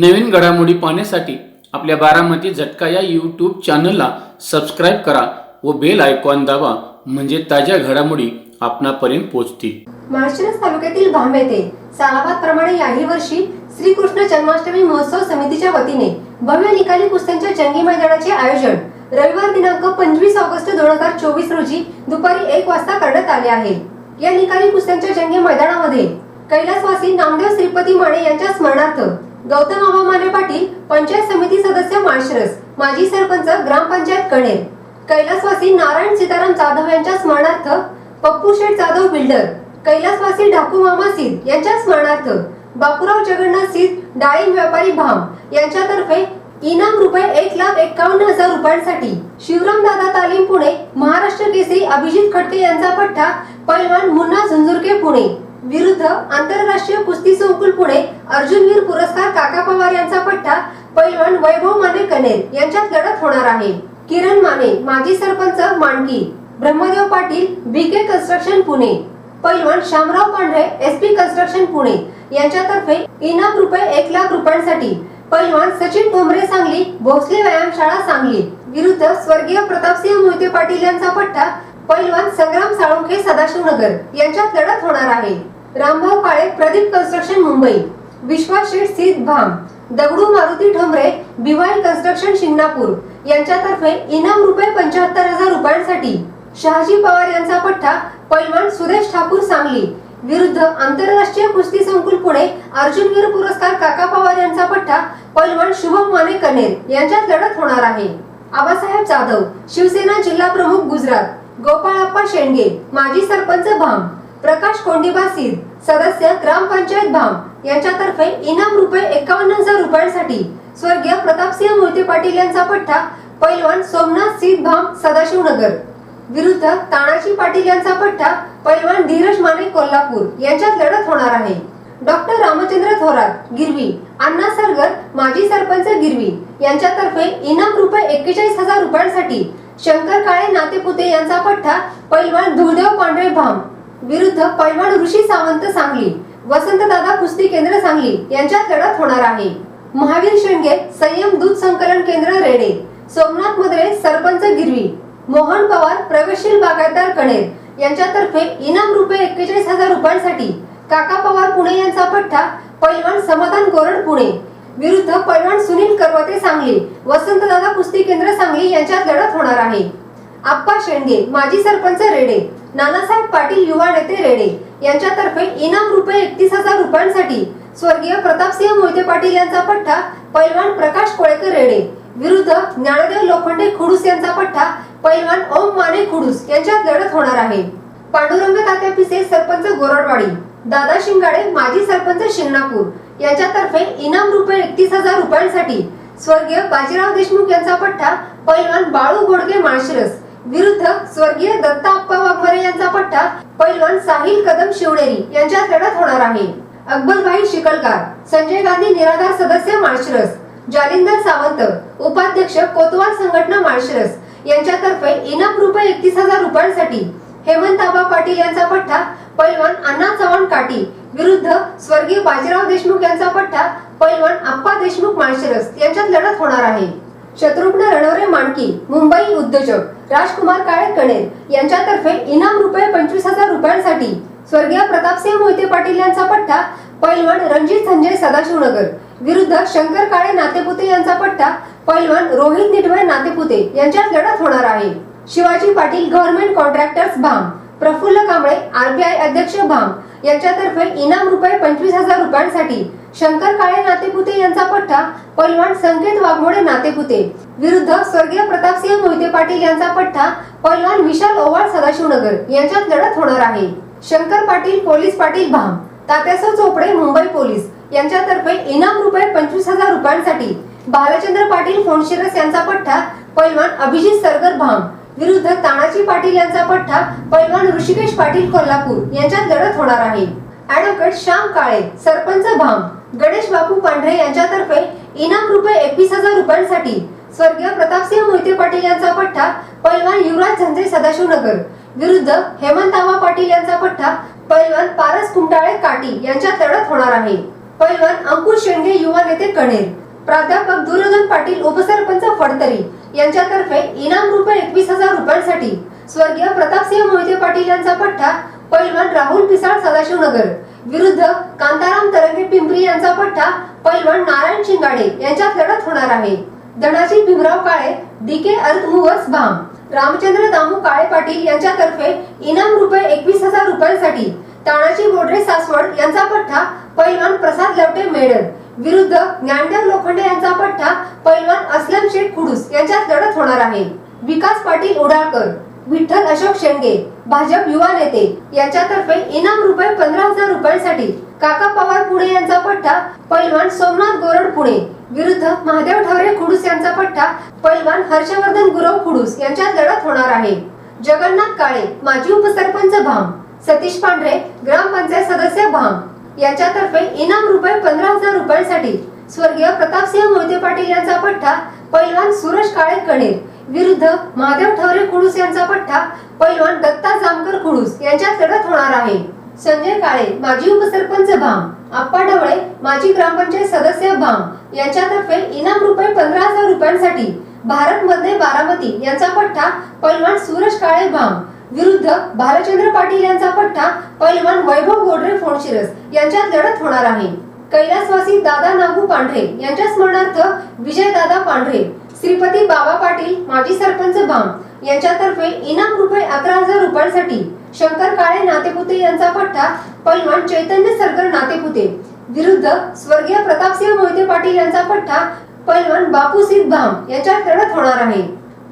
नवीन घडामोडी पाहण्यासाठी आपल्या बारामती झटका या यूट्यूब चॅनलला सबस्क्राईब करा व बेल आयकॉन दाबा म्हणजे ताज्या घडामोडी आपणापर्यंत पोहोचतील. माळशिरस तालुक्यातील भांब येथे सालाबाद प्रमाणे याही वर्षी श्रीकृष्ण जन्माष्टमी महोत्सव समितीच्या वतीने भव्य निकाली कुस्त्यांच्या जंगी मैदानाचे आयोजन रविवार दिनांक पंचवीस ऑगस्ट दोन हजार चोवीस रोजी दुपारी एक वाजता करण्यात आले आहे. या निकाली कुस्त्यांच्या जंगी मैदानामध्ये कैलासवासी नामदेव श्रीपती माने यांच्या स्मरणार्थ गौतम आबा पाटील पंचायत समिती सदस्य माळशिरस माजी सरपंच ग्रामपंचायत कणेर कैलासवासी नारायण सीताराम जाधव यांच्या स्मरणार्थ पप्पू शेठ जाधव बिल्डर कैलासवासी ढाकू मामा सीद यांच्या स्मरणार्थ बापूराव जगन्नाथ सीद डाळिंब व्यापारी भाम यांच्यातर्फे इनाम रुपये एक लाख एकावन्न हजार रुपयांसाठी शिवराम दादा तालीम पुणे महाराष्ट्र केसरी अभिजित खटके यांचा पठ्ठा पैलवान मुन्ना झुंझुरके पुणे. विरुद्ध आंतरराष्ट्रीय कुस्ती संकुल पुणे अर्जुनवीर पुरस्कार काका पवार यांचा पट्टा पैलवान वैभव माने कनेर यांच्यात लढत होणार आहे. किरण माने माजी sarpanch Mandki Brahmadev Patil B K construction Pune पैलवान शामराव पांढरे एस पी कन्स्ट्रक्शन पुणे यांच्यातर्फे इनाम रुपये एक लाख रुपयांसाठी पैलवान सचिन ठोंबरे सांगली भोसले व्यायामशाळा सांगली विरुद्ध स्वर्गीय प्रतापसिंह मोहिते पाटील यांचा पट्टा पैलवान संग्राम साळुंखे सदाशिवनगर यांच्यात लढत होणार आहे. रामभाऊ काळे प्रदीप कन्स्ट्रक्शन मुंबई विश्वास शेठ सिद्ध भाम दगडू मारुती ठोंबरे बिवाई कन्स्ट्रक्शन शिंगणापूर यांच्यातर्फे इनाम रुपये पंच्याहत्तर हजार रुपयांसाठी शहाजी पवार यांचा पठ्ठा पैलवान सुरेश ठाकूर सांगली विरुद्ध आंतरराष्ट्रीय कुस्ती संकुल पुणे अर्जुनवीर पुरस्कार काका पवार यांचा पठ्ठा पैलवान शुभम माने कनेर यांच्यात लढत होणार आहे. आबासाहेब जाधव शिवसेना जिल्हा प्रमुख गुजरात. शेंडगे माजी सरपंच भाम प्रकाश कोंडिबा सीद सदस्य ग्रामपंचायत भाम यांच्यातर्फे इनाम रुपये एकावन्न हजार रुपयांसाठी स्वर्गीय प्रतापसिंह मोहिते पाटील यांचा पठ्ठा पैलवान सोमनाथ सीद भाम सदाशिवनगर. विरुद्ध तानाजी पाटील यांचा पठ्ठा पैलवान धीरज माने कोल्हापूर यांच्यात लढत होणार आहे. डॉक्टर रामचंद्र थोरात गिरवी अण्णा सरगर माजी सरपंच गिरवी यांच्यातर्फे इनाम रुपये एक्केचाळीस हजार रुपयांसाठी शंकर काळे नातेपुते यांचा पठ्ठा पैलवान धुळदेव पांढरे भाम. विरुद्ध पैलवान ऋषी सावंत सांगली. वसंतदादा कुस्ती केंद्र सांगली. यांच्यात लढत होणार आहे. महावीर शेंडगे संयम दूध संकलन केंद्र रेडे. सोमनाथ मदरे सरपंच गिरवी. मोहन पवार प्रगतशील बागायतदार कणेर. यांच्यातर्फे इनाम रुपये एक्केचाळीस हजार रुपयांसाठी. काका पवार पुणे यांचा पठ्ठा पैलवान समाधान कोरड पुणे. विरुद्ध पैलवान सुनील करवते सांगली. वसंतदादा कुस्ती केंद्र सांगली यांच्यात लढत होणार आहे. आप्पा शेंडगे माजी सरपंच रेडे नानासाहेब पाटील युवा नेते रेडे यांच्यातर्फे इनाम रुपये एकतीस हजार रुपयांसाठी स्वर्गीय प्रतापसिंह मोहिते पाटील यांचा पठ्ठा पैलवान प्रकाश कोळेकर रेडे. विरुद्ध ज्ञानदेव लोखंडे खुडूस यांचा पठ्ठा पैलवान ओम माने खुडूस यांच्यात लढत होणार आहे. पांडुरंग तात्या पिसे सरपंच गोरडवाडी. दादा शिंगाडे माजी सरपंच शिंगणापूर. यांच्यातर्फे इनाम रुपये एकतीस हजार रुपयांसाठी स्वर्गीय बाजीराव देशमुख यांचा पठ्ठा पैलवान बाळू गोडगे माळशिरस. विरुद्ध स्वर्गीय दत्ता अप्पा वाघमारे यांचा पट्टा पैलवान साहिल कदम शिवनेरी यांच्या लढत होणार आहे. अकबरभाई शिकलकार संजय गांधी निराधार सदस्य माळशिरस. जालिंदर सावंत उपाध्यक्ष कोतवाल संघटना माळशिरस. यांच्यातर्फे इनाम रुपये एकतीस हजार रुपयांसाठी हेमंत आबा पाटील यांचा पट्टा पैलवान अण्णा चव्हाण काटी विरुद्ध स्वर्गीय बाजीराव देशमुख यांचा पट्टा पैलवान आप्पा देशमुख माळशिरस यांच्यात लढत होणार आहे. शत्रुघ्न रणवरे मांडकी मुंबई उद्योजक राजकुमार काळे कणेर यांच्यातर्फे इनाम रुपये पंचवीस हजार रुपयांसाठी स्वर्गीय प्रतापसिंह मोहिते पाटील यांचा पट्टा पैलवान रणजित संजय सदाशिवनगर विरुद्ध शंकर काळे नातेपुते यांचा पट्टा पैलवान रोहित निटवे नातेपुते यांच्यात लढत होणार आहे. शिवाजी पाटील गव्हर्नमेंट कॉन्ट्रॅक्टर्स भाम प्रफुल्ल कांबळे आरबीआय अध्यक्ष भाम यांच्यातर्फे इनाम रुपये पंचवीस हजार रुपयांसाठी शंकर काळे नातेपुते यांचा पट्टा पैलवान संकेत वाघमोडे नातेपुते विरुद्ध स्वर्गीय प्रतापसिंह मोहिते पाटील यांचा पट्टा पैलवान विशाल ओवाळ सदाशिवनगर यांच्यात लढत होणार आहे. शंकर पाटील पोलीस पाटील भाम तात्यासव चोपडे मुंबई पोलीस यांच्यातर्फे इनाम रुपये पंचवीस हजार रुपयांसाठी बालचंद्र पाटील फोनशिरस यांचा पट्टा पैलवान अभिजित सरगर भाम विरुद्ध तानाजी पाटील यांचा पठ्ठा पैलवान ऋषिकेश पाटील कोल्हापूर यांच्यात लढत होणार आहे. ऍडव्होकेट श्याम काळे सरपंच भाम गणेश बापू पांढरे यांच्यातर्फे इनाम रुपये एकवीस हजार रुपयांसाठी स्वर्गीय प्रतापसिंह मोहिते पाटील यांचा पठ्ठा पैलवान युवराज झंजे सदाशिवनगर विरुद्ध हेमंत आबा पाटील यांचा पठ्ठा पैलवान पारस कुमटाळे काटी यांच्यात लढत होणार आहे. पैलवान अंकुश शेंडे युवा नेते कणेर प्राध्यापक दुर्योधन पाटील उपसरपंच फडतरी यांच्यातर्फे इनाम रुपये एकवीस हजार रुपयांसाठी स्वर्गीय प्रतापसिंह मोहिते पाटील यांचा पठ्ठा पैलवान राहुल पिसाळ सदाशिवनगर. विरुद्ध कांताराम तरंगे पिंपरी यांचा पठ्ठा पैलवान नारायण शिंगाडे यांच्यात लढत होणार आहे. Dhanaji Bhimrao Kale DK earth movers भाम रामचंद्र दामू काळे पाटील यांच्यातर्फे इनाम रुपये एकवीस हजार रुपयांसाठी तानाजी बोडरे सासवड यांचा पठ्ठा पैलवान प्रसाद लवटे मेडल विरुद्ध ज्ञानदेव लोखंडे यांचा पट्टा पैलवान असलम शेख खुडूस यांच्यात लढत होणार आहे. विकास पाटील उडाळकर विठ्ठल अशोक शेंडगे भाजप युवा नेते यांच्यातर्फे इनाम रुपये पंधरा हजार रुपयांसाठी काका पवार पुणे यांचा पट्टा पैलवान सोमनाथ गोरड पुणे विरुद्ध महादेव ठावरे खुडूस यांचा पट्टा पैलवान हर्षवर्धन गुरव खुडूस यांच्यात लढत होणार आहे. जगन्नाथ काळे माजी उपसरपंच भाम सतीश पांढरे ग्रामपंचायत सदस्य भाम यांच्यातर्फे इनाम रुपये पंधरा हजार रुपयांसाठी स्वर्गीय प्रतापसिंह मोहिते पाटील यांचा पठ्ठा पैलवान सुरेश काळे कणेर विरुद्ध महादेव ठवरे खुडूस यांचा पठ्ठा पैलवान दत्ता जामकर खुडूस यांच्यात लढत होणार आहे. संजय काळे माजी उपसरपंच भाम आप्पा ढवळे माजी ग्रामपंचायत सदस्य भाम यांच्यातर्फे इनाम रुपये पंधरा हजार रुपयांसाठी भारत मध्ये बारामती यांचा पठ्ठा पैलवान सुरेश काळे भाम विरुद्ध भालचंद्र पाटील यांचा पट्टा पैलवान वैभव गोडरे फोडशिरस यांच्यात लढत होणार आहे. कैलासवासी दादा नागू पांढरे यांच्या स्मरणार्थ विजय दादा पांढरे श्रीपती बाबा पाटील माजी सरपंच भाम यांच्यातर्फे इनाम रुपये अकरा हजार रुपयांसाठी शंकर काळे नातेपुते यांचा पट्टा पैलवान चैतन्य सरगर नातेपुते विरुद्ध स्वर्गीय प्रतापसिंह मोहिते पाटील यांचा पट्टा पैलवान बापू सिद्ध भाम यांच्यात लढत होणार आहे.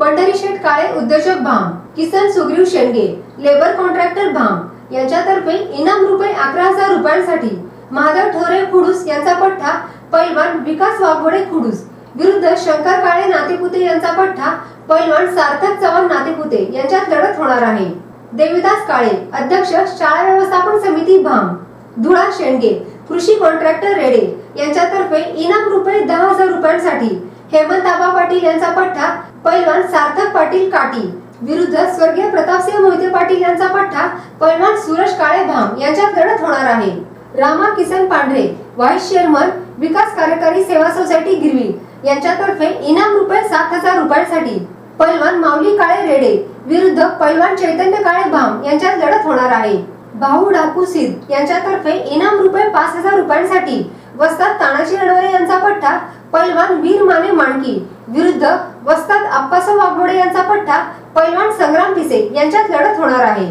पंढरी शेठ काळे उद्योजक भाम किसन सुग्रीव शेंडगे लेबर कॉन्ट्रॅक्टर भाम यांच्यातर्फे इनाम रुपये अकरा हजार रुपयांसाठी महादेव ठोरे खुडूस यांचा पठ्ठा पैलवान विकास वाघोडे खुडूस विरुद्ध शंकर काळे नातेपुते यांचा पठ्ठा पैलवान सार्थक चव्हाण नातेपुते यांच्यात लढत होणार आहे. देवीदास काळे अध्यक्ष शाळा व्यवस्थापन समिती भाम धुळा शेंडगे कृषी कॉन्ट्रॅक्टर रेडे यांच्यातर्फे इनाम रुपये दहा हजार रुपयांसाठी हेमंत आबा पाटील यांचा पठ्ठा पैलवान सार्थक पाटील काटी विरुद्ध स्वर्गीय प्रतापसिंह मोहिते पाटील यांचा पट्टा पैलवान सुरेश काळे भाम यांच्यात लढत होणार आहे. रामा किसन पांढरे व्हाईस चेअरमन विकास कार्यकारी सेवा सोसायटी गिरवी यांच्यातर्फे इनाम रुपये सात हजार रुपयांसाठी पैलवान माऊली काळे रेडे विरुद्ध पैलवान चैतन्य काळे भाम यांच्यात लढत होणार आहे. भाऊ डाकू सिद्ध यांच्यातर्फे इनाम रुपये पाच हजार रुपयांसाठी वस्ताद तानाजी अडवरे यांचा पट्टा पैलवान वीर माने माणकी. विरुद्ध वस्तात आप्पासाहेब वाघमोडे यांचा पट्टा पैलवान संग्राम पिसे यांच्यात लढत होणार आहे.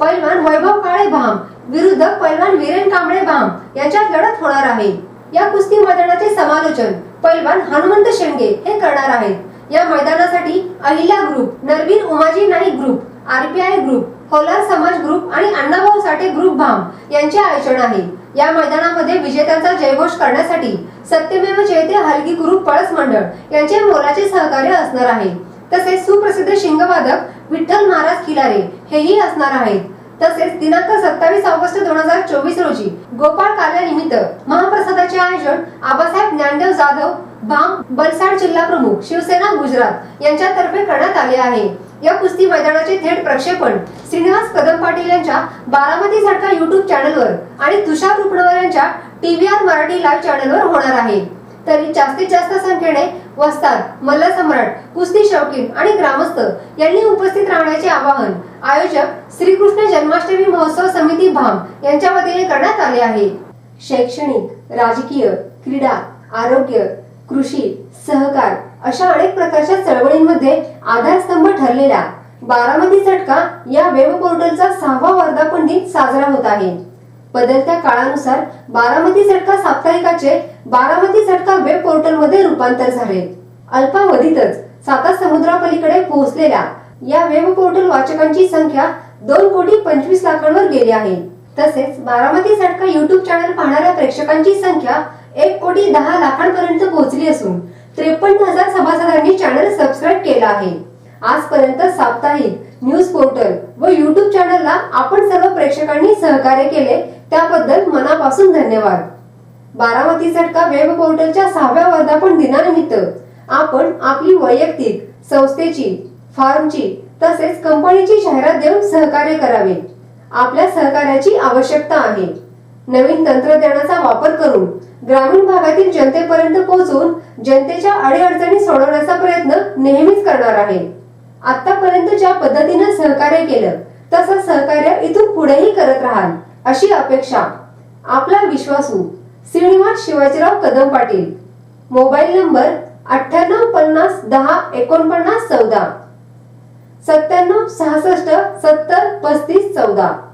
पैलवान वैभव काळे भाम विरुद्ध पैलवान वीरेन कांबळे भाम यांच्यात लढत होणार आहे. या कुस्ती मैदानाचे समालोचन पैलवान हनुमंत शेंडगे हे करणार आहेत. या मैदानासाठी Ahilya group Narveer Umaji Naik group RPI group Holar समाज ग्रुप आणि अण्णाभाऊ साठे ग्रुप भाम यांचे आयोजन आहे. या मैदानामध्ये विजेत्यांचा जयघोष करण्यासाठी सत्यमेव जयते हलगी गुरु पळस मंडळ यांचे मोलाचे सहकार्य असणार आहे. तसेच सुप्रसिद्ध शिंगवादक विठ्ठल महाराज खिलारे हेही असणार आहेत. तसेच दिनांक सत्तावीस ऑगस्ट दोन हजार चोवीस रोजी गोपाळ कार्यानिमित्त महाप्रसादाचे आयोजन आबासाहेब ज्ञानदेव जाधव भाम बलसाड जिल्हा प्रमुख शिवसेना गुजरात यांच्यातर्फे करण्यात आले आहे. या कुस्ती मैदानाचे थेट प्रक्षेपण श्रीनिवास कदम पाटील यांच्या बारामती झटका युट्यूब चॅनलवर आणि तुषार रुपणवर यांच्या टीव्हीआर मराठी लाईव्ह चॅनलवर होणार आहे. तरी जास्तीत जास्त संख्येने वस्ताद मल्ल सम्राट कुस्ती शौकीन आणि ग्रामस्थ यांनी उपस्थित राहण्याचे आवाहन आयोजक श्रीकृष्ण जन्माष्टमी महोत्सव समिती भाम यांच्या वतीने करण्यात आले आहे. शैक्षणिक राजकीय क्रीडा आरोग्य कृषी सहकार अशा अनेक प्रकारच्या चळवळींमध्ये आधारस्तंभ ठरलेला बारामती झटका या वेब पोर्टलचा सहावा वर्धापन दिन साजरा होत आहे. बदलत्या काळानुसार बारामती झटका साप्ताहिकाचे बारामती झटका वेब पोर्टलमध्ये रूपांतर झाले. अल्पावधीतच साता समुद्रापलीकडे पोहोचलेल्या या वेब पोर्टल वाचकांची संख्या दोन कोटी पंचवीस लाखांवर गेली आहे. तसेच बारामती झटका युट्यूब चॅनल पाहणाऱ्या प्रेक्षकांची संख्या एक कोटी दहा लाखांपर्यंत पोहोचली असून त्रेपन्न हजार सभासदांनी चॅनल सबस्क्राईब केला आहे. आजपर्यंत साप्ताहिक न्यूज पोर्टल व युट्यूब चॅनलला आपण सर्व प्रेक्षकांनी सहकार्य केले त्याबद्दल मनापासून धन्यवाद. बारामती झटका वेब पोर्टलच्या सहाव्या वर्धापन दिनानिमित्त आपण आपली वैयक्तिक संस्थेची फार्मची तसेच कंपनीची जाहिरात देऊन सहकार्य करावे. आपल्या सहकार्याची आवश्यकता आहे. नवीन तंत्रज्ञानाचा वापर करून ग्रामीण भागातील जनतेपर्यंत पोहोचून जनतेच्या अडीअडचणी सोडवण्याचा प्रयत्न नेहमीच करणार आहे. आतापर्यंत ज्या पद्धतीनं सहकार्य केलं तसं सहकार्य इथून पुढेही करत राहाल. अशी अपेक्षा. आपला विश्वासू श्रीनिवास शिवाजीराव कदम पाटील. मोबाईल नंबर अठ्ठ्याण्णव पन्नास दहा एकोणपन्नास चौदा. सत्त्याण्णव सहासष्ट सत्तर पस्तीस चौदा.